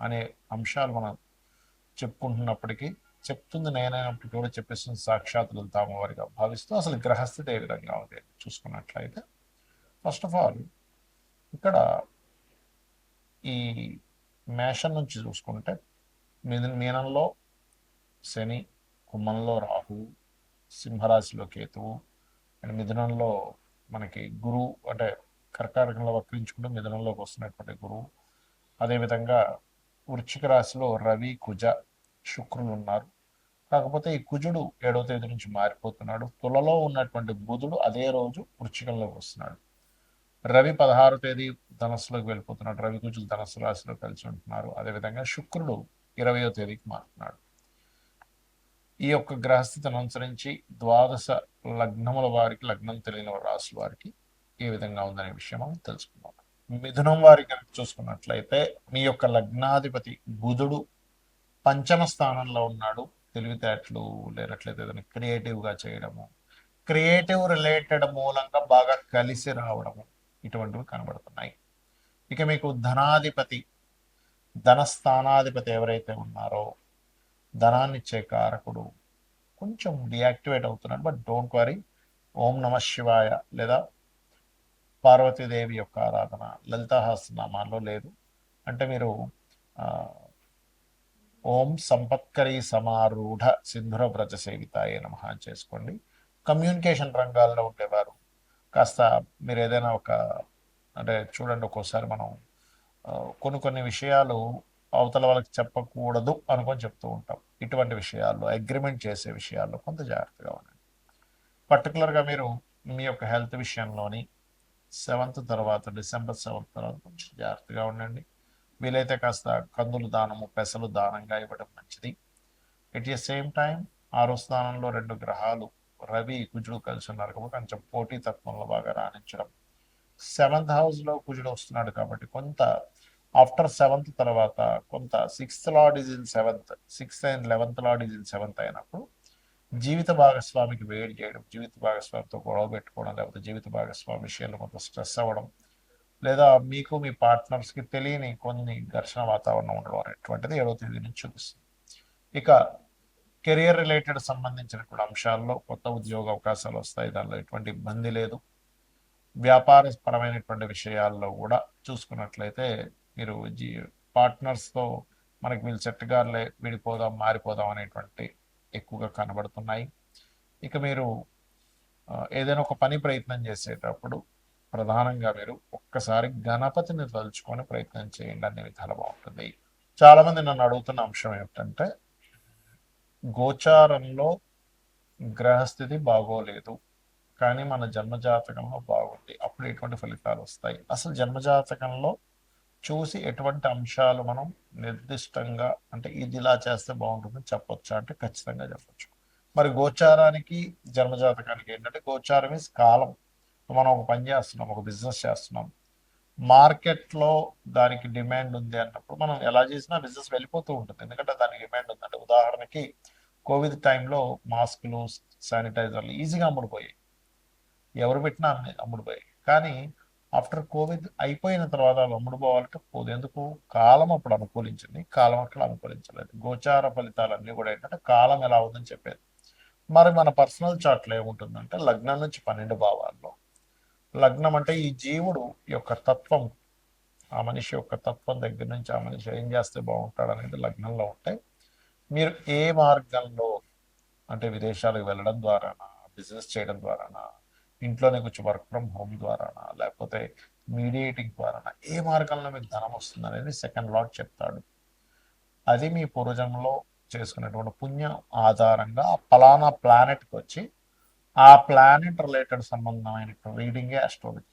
అనే అంశాలు మనం చెప్పుకుంటున్నప్పటికీ చెప్తుంది నేనైనప్పటికీ కూడా చెప్పేస్తుంది సాక్షాత్ వెళ్తాము భావిస్తూ అసలు గ్రహస్థితి ఏ విధంగా ఉంది చూసుకున్నట్లయితే ఫస్ట్ ఆఫ్ ఆల్ ఇక్కడ ఈ మేషం నుంచి చూసుకుంటే మీన మీనంలో శని కుంభంలో రాహు సింహరాశిలో కేతువు అండ్ మిథునంలో మనకి గురువు అంటే కర్కాటకంలో వక్రించుకుంటూ మిథునంలోకి వస్తున్నటువంటి గురువు. అదేవిధంగా వృశ్చిక రాశిలో రవి కుజ శుక్రులు ఉన్నారు. కాకపోతే ఈ కుజుడు ఏడవ తేదీ నుంచి మారిపోతున్నాడు. తులలో ఉన్నటువంటి బుధుడు అదే రోజు వృశ్చికంలోకి వస్తున్నాడు. రవి పదహారో తేదీ ధనస్సులోకి వెళ్ళిపోతున్నాడు. రవి కుజులు ధనస్సు రాశిలో కలిసి ఉంటున్నారు. అదేవిధంగా శుక్రుడు ఇరవయో తేదీకి మారుతున్నాడు. ఈ యొక్క గ్రహస్థితిని అనుసరించి ద్వాదశ లగ్నముల వారికి లగ్నం తెలియని రాశుల వారికి ఏ విధంగా ఉందనే విషయం మనం తెలుసుకుందాం. మిథునం వారి కనుక చూసుకున్నట్లయితే మీ యొక్క లగ్నాధిపతి బుధుడు పంచమ స్థానంలో ఉన్నాడు. తెలివితేటలు లేనట్లయితే ఏదైనా క్రియేటివ్గా చేయడము క్రియేటివ్ రిలేటెడ్ మూలంగా బాగా కలిసి రావడము ఇటువంటివి కనబడుతున్నాయి. ఇక మీకు ధనాధిపతి ధనస్థానాధిపతి ఎవరైతే ఉన్నారో ధనాన్ని ఇచ్చే కారకుడు కొంచెం డియాక్టివేట్ అవుతున్నాడు. బట్ డోంట్ వరీ ఓం నమ శివాయ లేదా పార్వతీదేవి యొక్క ఆరాధన లలితాహాసనామాల్లో లేదు. అంటే మీరు ఓం సంపత్కరి సమారూఢ సింధుర వ్రజ సేవితాయ నమ చేసుకోండి. కమ్యూనికేషన్ రంగాల్లో ఉండేవారు. కాస్త మీరు ఏదైనా ఒక అంటే చూడండి ఒక్కోసారి మనం కొన్ని కొన్ని విషయాలు అవతల వాళ్ళకి చెప్పకూడదు అనుకొని చెప్తూ ఉంటాం. ఇటువంటి విషయాల్లో అగ్రిమెంట్ చేసే విషయాల్లో కొంత జాగ్రత్తగా ఉండండి. పర్టికులర్గా మీరు మీ యొక్క హెల్త్ విషయంలోని సెవెంత్ తర్వాత డిసెంబర్ సెవెంత్ తర్వాత కొంచెం జాగ్రత్తగా ఉండండి. వీలైతే కాస్త కందులు దానము పెసలు దానంగా ఇవ్వడం మంచిది. ఎట్ ది సేమ్ టైం ఆరో స్థానంలో రెండు గ్రహాలు రవి కుజుడు కలిసి ఉన్నారు కాబట్టి కొంచెం పోటీ తత్వంలో బాగా రాణించడం. సెవెంత్ హౌస్లో కుజుడు వస్తున్నాడు కాబట్టి కొంత ఆఫ్టర్ సెవెంత్ తర్వాత కొంత sixth lord is in seventh sixth and eleventh lord is in seventh అయినప్పుడు జీవిత భాగస్వామికి వేడి చేయడం జీవిత భాగస్వామితో గొడవ పెట్టుకోవడం లేకపోతే జీవిత భాగస్వామి విషయంలో కొంత స్ట్రెస్ అవ్వడం లేదా మీకు మీ పార్ట్నర్స్కి తెలియని కొన్ని ఘర్షణ వాతావరణం ఉండడం అనేటువంటిది ఏడవ తేదీ నుంచి చూపిస్తుంది. ఇక కెరియర్ రిలేటెడ్ సంబంధించినటువంటి అంశాల్లో కొత్త ఉద్యోగ అవకాశాలు వస్తాయి దానిలో ఎటువంటి ఇబ్బంది లేదు. వ్యాపార పరమైనటువంటి విషయాల్లో కూడా చూసుకున్నట్లయితే మీరు జీ పార్ట్నర్స్తో మనకి వీళ్ళు సెట్గారులే విడిపోదాం మారిపోదాం అనేటువంటి ఎక్కువగా కనబడుతున్నాయి. ఇక మీరు ఏదైనా ఒక పని ప్రయత్నం చేసేటప్పుడు ప్రధానంగా మీరు ఒక్కసారి గణపతిని తలుచుకొని ప్రయత్నం చేయండి అనే విధాలు బాగుంటుంది. చాలామంది నన్ను అడుగుతున్న అంశం ఏమిటంటే గోచారంలో గ్రహస్థితి బాగోలేదు కానీ మన జన్మజాతకంలో బాగుంది. అప్పుడు ఎటువంటి ఫలితాలు వస్తాయి? అసలు జన్మజాతకంలో చూసి ఎటువంటి అంశాలు మనం నిర్దిష్టంగా అంటే ఇది ఇలా చేస్తే బాగుంటుందని చెప్పొచ్చా అంటే ఖచ్చితంగా చెప్పొచ్చు. మరి గోచారానికి జన్మజాతకానికి ఏంటంటే గోచారం ఇస్ కాలం. మనం ఒక పని చేస్తున్నాం ఒక బిజినెస్ చేస్తున్నాం. మార్కెట్లో దానికి డిమాండ్ ఉంది అన్నప్పుడు మనం ఎలా చేసినా బిజినెస్ వెళ్ళిపోతూ ఉంటుంది. ఎందుకంటే దానికి డిమాండ్ ఉందంటే ఉదాహరణకి కోవిడ్ టైంలో మాస్కులు శానిటైజర్లు ఈజీగా అమ్ముడుపోయాయి. ఎవరు పెట్టినా అమ్ముడుపోయాయి. కానీ ఆఫ్టర్ కోవిడ్ అయిపోయిన తర్వాత అమ్ముడు పోవాలంటే పోదు ఎందుకు కాలం అప్పుడు అనుకూలించింది. కాలం అక్కడ అనుకూలించలేదు. గోచార ఫలితాలన్నీ కూడా ఏంటంటే కాలం ఎలా ఉందని చెప్పేది మరి మన పర్సనల్ చార్ట్లో ఏముంటుందంటే లగ్నం నుంచి పన్నెండు భావాల్లో. లగ్నం అంటే ఈ జీవుడు యొక్క తత్వం. ఆ మనిషి యొక్క తత్వం దగ్గర నుంచి ఆ మనిషి ఏం చేస్తే బాగుంటాడు అనేది లగ్నంలో ఉంటాయి. మీరు ఏ మార్గంలో అంటే విదేశాలకు వెళ్ళడం ద్వారానా బిజినెస్ చేయడం ద్వారానా ఇంట్లోనే కూర్చో వర్క్ ఫ్రమ్ హోమ్ ద్వారానా లేకపోతే మీడియేటింగ్ ద్వారానా ఏ మార్గంలో మీకు ధనం వస్తుంది అనేది సెకండ్ లాట్ చెప్తాడు. అది మీ పూర్వజన్మలో చేసుకునేటువంటి పుణ్యం ఆధారంగా ఫలానా ప్లానెట్కి వచ్చి ఆ ప్లానెట్ రిలేటెడ్ సంబంధమైన రీడింగే అస్ట్రాలజీ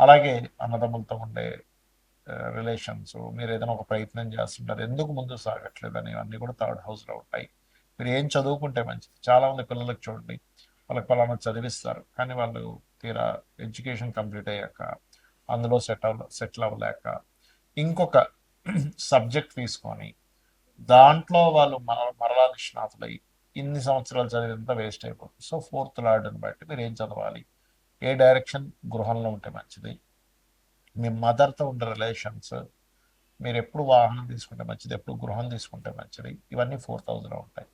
అలాగే అన్నదమ్ములతో ఉండే రిలేషన్స్ మీరు ఏదైనా ఒక ప్రయత్నం చేస్తుంటారు ఎందుకు ముందు సాగట్లేదు అని అన్నీ కూడా థర్డ్ హౌస్లో ఉంటాయి. మీరు ఏం చదువుకుంటే మంచిది? చాలా మంది పిల్లలకు చూడండి వాళ్ళకి పలానా చదివిస్తారు. కానీ వాళ్ళు తీరా ఎడ్యుకేషన్ కంప్లీట్ అయ్యాక అందులో సెట్ అవ సెటిల్ అవ్వలేక ఇంకొక సబ్జెక్ట్ తీసుకొని దాంట్లో వాళ్ళు మర మరలా నిష్ణాతులై ఇన్ని సంవత్సరాలు చదివినంత వేస్ట్ అయిపోతుంది. సో ఫోర్త్ లార్డ్ని బట్టి మీరు ఏం చదవాలి? ఏ డైరెక్షన్? గృహంలో ఉంటే మంచిది. మీ మదర్తో ఉండే రిలేషన్స్ మీరు ఎప్పుడు వాహనం తీసుకుంటే మంచిది ఎప్పుడు గృహం తీసుకుంటే మంచిది ఇవన్నీ ఫోర్ థౌజండ్లో ఉంటాయి.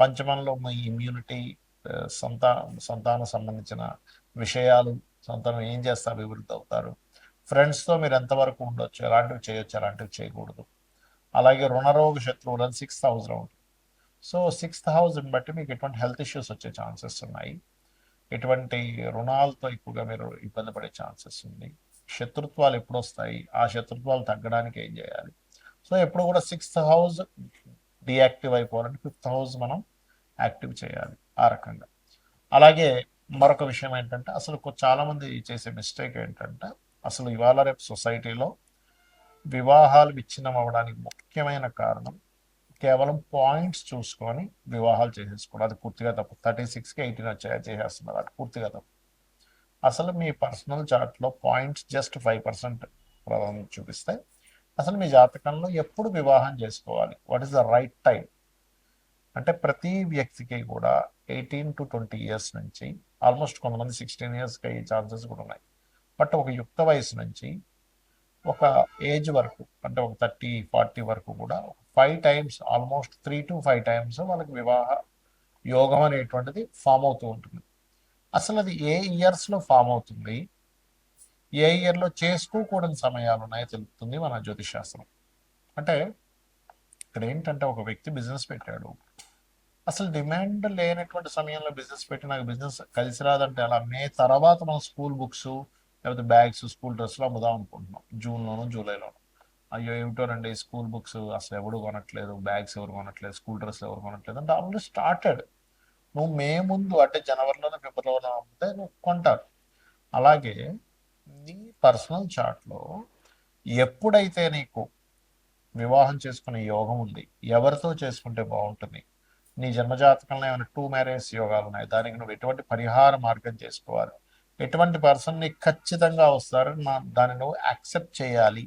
పంచమంలో మీ ఇమ్యూనిటీ సంతా సంతాన సంబంధించిన విషయాలు సంతానం ఏం చేస్తే అభివృద్ధి అవుతారు? ఫ్రెండ్స్తో మీరు ఎంతవరకు ఉండొచ్చు? ఎలాంటివి చేయొచ్చు? ఎలాంటివి చేయకూడదు? అలాగే రుణరోగ శత్రువులను సిక్స్త్ హౌస్లో ఉంటుంది సో సిక్స్త్ హౌస్ని బట్టి మీకు ఎటువంటి హెల్త్ ఇష్యూస్ వచ్చే ఛాన్సెస్ ఉన్నాయి. ఎటువంటి రుణాలతో ఎక్కువగా మీరు ఇబ్బంది పడే ఛాన్సెస్ ఉంది శత్రుత్వాలు ఎప్పుడు వస్తాయి? ఆ శత్రుత్వాలు తగ్గడానికి ఏం చేయాలి? సో ఎప్పుడు కూడా సిక్స్త్ హౌస్ డియాక్టివ్ అయిపోవాలంటే ఫిఫ్త్ హౌస్ మనం యాక్టివ్ చేయాలి ఆ రకంగా. అలాగే మరొక విషయం ఏంటంటే అసలు చాలామంది చేసే మిస్టేక్ ఏంటంటే అసలు ఇవాళ రేపు సొసైటీలో వివాహాలు విచ్ఛిన్నం అవ్వడానికి ముఖ్యమైన కారణం కేవలం పాయింట్స్ చూసుకొని వివాహాలు చేసేసుకోవడం. అది పూర్తిగా తప్పు. థర్టీ సిక్స్కి ఎయిటీన్ వచ్చాయా చేసేస్తున్నారు. అది పూర్తిగా తప్పు. అసలు మీ పర్సనల్ చార్ట్లో పాయింట్స్ జస్ట్ ఫైవ్ పర్సెంట్ ప్రాధాన్యత చూపిస్తే అసలు మీ జాతకంలో ఎప్పుడు వివాహం చేసుకోవాలి? What is the right time? అంటే ప్రతి వ్యక్తికి కూడా ఎయిటీన్ టు ట్వంటీ ఇయర్స్ నుంచి ఆల్మోస్ట్ కొంతమంది సిక్స్టీన్ ఇయర్స్కి అయ్యే ఛాన్సెస్ కూడా ఉన్నాయి. బట్ ఒక యుక్త వయసు నుంచి ఒక ఏజ్ వరకు అంటే ఒక థర్టీ ఫార్టీ వరకు కూడా five times almost three to five times వాళ్ళకి వివాహ యోగం అనేటువంటిది ఫామ్ అవుతూ ఉంటుంది. అసలు అది ఏ ఇయర్స్లో ఫామ్ అవుతుంది? ఏ ఇయర్లో చేసుకోకూడని సమయాలు ఉన్నాయో తెలుపుతుంది మన జ్యోతిష్ శాస్త్రం. అంటే ఇక్కడ ఏంటంటే ఒక వ్యక్తి బిజినెస్ పెట్టాడు. అసలు డిమాండ్ లేనటువంటి సమయంలో బిజినెస్ పెట్టి నాకు బిజినెస్ కలిసి రాదంటే అలా మే తర్వాత మనం స్కూల్ బుక్స్ లేకపోతే బ్యాగ్స్ స్కూల్ డ్రెస్సులు అమ్ముదాం అనుకుంటున్నాం. జూన్లోను జూలైలోను. అయ్యో ఏమిటోనండి స్కూల్ బుక్స్ అసలు ఎవడు కొనట్లేదు బ్యాగ్స్ ఎవరు కొనట్లేదు స్కూల్ డ్రెస్సులు ఎవరు కొనట్లేదు అంటే ఆల్రెడీ స్టార్టెడ్. నువ్వు మే ముందు అంటే జనవరిలోనే ఫిబ్రవరిలో అమ్మితే నువ్వు కొంటారు. అలాగే నీ పర్సనల్ చార్ట్లో ఎప్పుడైతే నీకు వివాహం చేసుకునే యోగం ఉంది ఎవరితో చేసుకుంటే బాగుంటుంది? నీ జన్మజాతకంలో ఏమైనా టూ మ్యారేజ్ యోగాలు ఉన్నాయి? దానికి నువ్వు ఎటువంటి పరిహార మార్గం చేసుకోవాలి? ఎటువంటి పర్సన్ నీకు ఖచ్చితంగా వస్తారు? దాన్ని నువ్వు యాక్సెప్ట్ చేయాలి.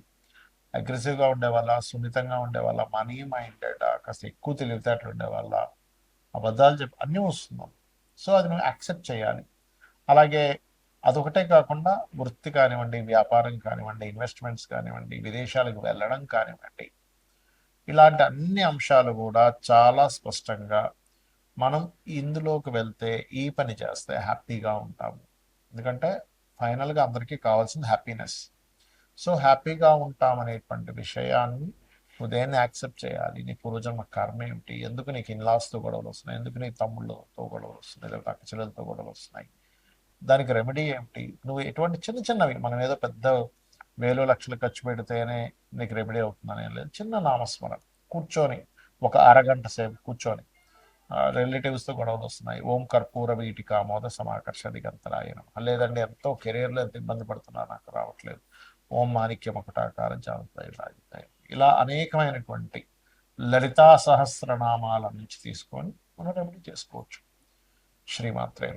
అగ్రెసివ్గా ఉండే వాళ్ళ సున్నితంగా ఉండే వాళ్ళ మనీ మైండెడ్ కాస్త ఎక్కువ తెలివితేటలు ఉండే వాళ్ళ అబద్ధాలు చెప్పి అన్నీ వస్తున్నాం సో అది నువ్వు యాక్సెప్ట్ చేయాలి. అలాగే అదొకటే కాకుండా వృత్తి కానివ్వండి వ్యాపారం కానివ్వండి ఇన్వెస్ట్మెంట్స్ కానివ్వండి విదేశాలకు వెళ్ళడం కానివ్వండి ఇలాంటి అన్ని అంశాలు కూడా చాలా స్పష్టంగా మనం ఇందులోకి వెళ్తే ఈ పని చేస్తే హ్యాపీగా ఉంటాము. ఎందుకంటే ఫైనల్గా అందరికీ కావాల్సింది హ్యాపీనెస్. సో హ్యాపీగా ఉంటాం అనేటువంటి విషయాన్ని ఉదయాన్ని యాక్సెప్ట్ చేయాలి. నీ పూర్వజన్మ కర్మ ఏమిటి? ఎందుకు నీకు ఇన్లాస్తో గొడవలు వస్తున్నాయి? ఎందుకు నీ తమ్ముళ్ళతో గొడవలు వస్తున్నాయి? లేకపోతే అక్క చెల్లెలతో గొడవలు వస్తున్నాయి? దానికి రెమెడీ ఏమిటి? నువ్వు ఎటువంటి చిన్న చిన్నవి మనం ఏదో పెద్ద వేలు లక్షలు ఖర్చు పెడితేనే నీకు రెమెడీ అవుతుందని లేదు. చిన్న నామస్మరణ. కూర్చొని ఒక అరగంట సేపు కూర్చొని రిలేటివ్స్తో గొడవలు వస్తున్నాయి. ఓం కర్పూర వీటి కామోద సమాకర్ష దిగంతరాయనం లేదండి ఎంతో కెరీర్లో ఎంత ఇబ్బంది పడుతున్నా నాకు రావట్లేదు. ఓం మాణిక్యం ఒకటాకారం జాగ్రత్త ఇలా అనేకమైనటువంటి లలితా సహస్రనామాల నుంచి తీసుకొని మనం రెమెడీ చేసుకోవచ్చు. శ్రీమాత్రే